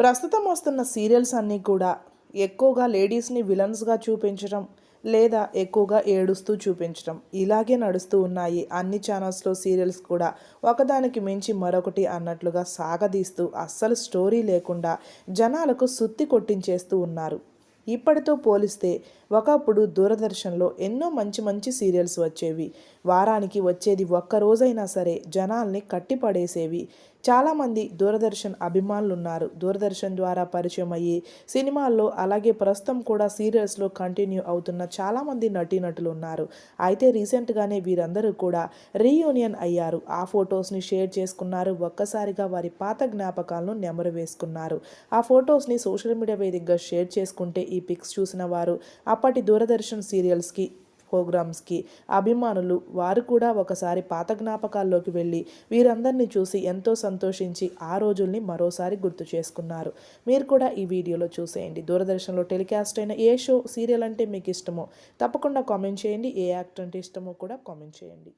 ప్రస్తుతం వస్తున్న సీరియల్స్ అన్నీ కూడా ఎక్కువగా లేడీస్ని విలన్స్గా చూపించడం లేదా ఎక్కువగా ఏడుస్తూ చూపించడం ఇలాగే నడుస్తూ ఉన్నాయి. అన్ని ఛానల్స్లో సీరియల్స్ కూడా ఒకదానికి మించి మరొకటి అన్నట్లుగా సాగదీస్తూ అస్సలు స్టోరీ లేకుండా జనాలకు సుత్తి కొట్టించేస్తూ ఉన్నారు. ఇప్పటితో పోలిస్తే ఒకప్పుడు దూరదర్శన్లో ఎన్నో మంచి మంచి సీరియల్స్ వచ్చేవి. వారానికి వచ్చేది ఒక్క రోజైనా సరే జనాల్ని కట్టిపడేసేవి. చాలామంది దూరదర్శన్ అభిమానులు ఉన్నారు దూరదర్శన్ ద్వారా పరిచయం అయ్యి సినిమాల్లో అలాగే ప్రస్తుతం కూడా సీరియల్స్లో కంటిన్యూ అవుతున్న చాలామంది నటీనటులు ఉన్నారు అయితే రీసెంట్గానే వీరందరూ కూడా రీయూనియన్ అయ్యారు. ఆ ఫొటోస్ని షేర్ చేసుకున్నారు. ఒక్కసారిగా వారి పాత జ్ఞాపకాలను నెమరు వేసుకున్నారు. ఆ ఫొటోస్ని సోషల్ మీడియా వేదికగా షేర్ చేసుకుంటే ఈ పిక్స్ చూసిన వారు అప్పటి దూరదర్శన్ సీరియల్స్కి ప్రోగ్రామ్స్కి అభిమానులు వారు కూడా ఒకసారి పాత జ్ఞాపకాల్లోకి వెళ్ళి వీరందరినీ చూసి ఎంతో సంతోషించి ఆ రోజుల్ని మరోసారి గుర్తు చేసుకున్నారు. మీరు కూడా ఈ వీడియోలో చూసేయండి. దూరదర్శన్లో టెలికాస్ట్ అయిన ఏ షో సీరియల్ అంటే మీకు ఇష్టమో తప్పకుండా కామెంట్ చేయండి. ఏ యాక్టర్ అంటే ఇష్టమో కూడా కామెంట్ చేయండి.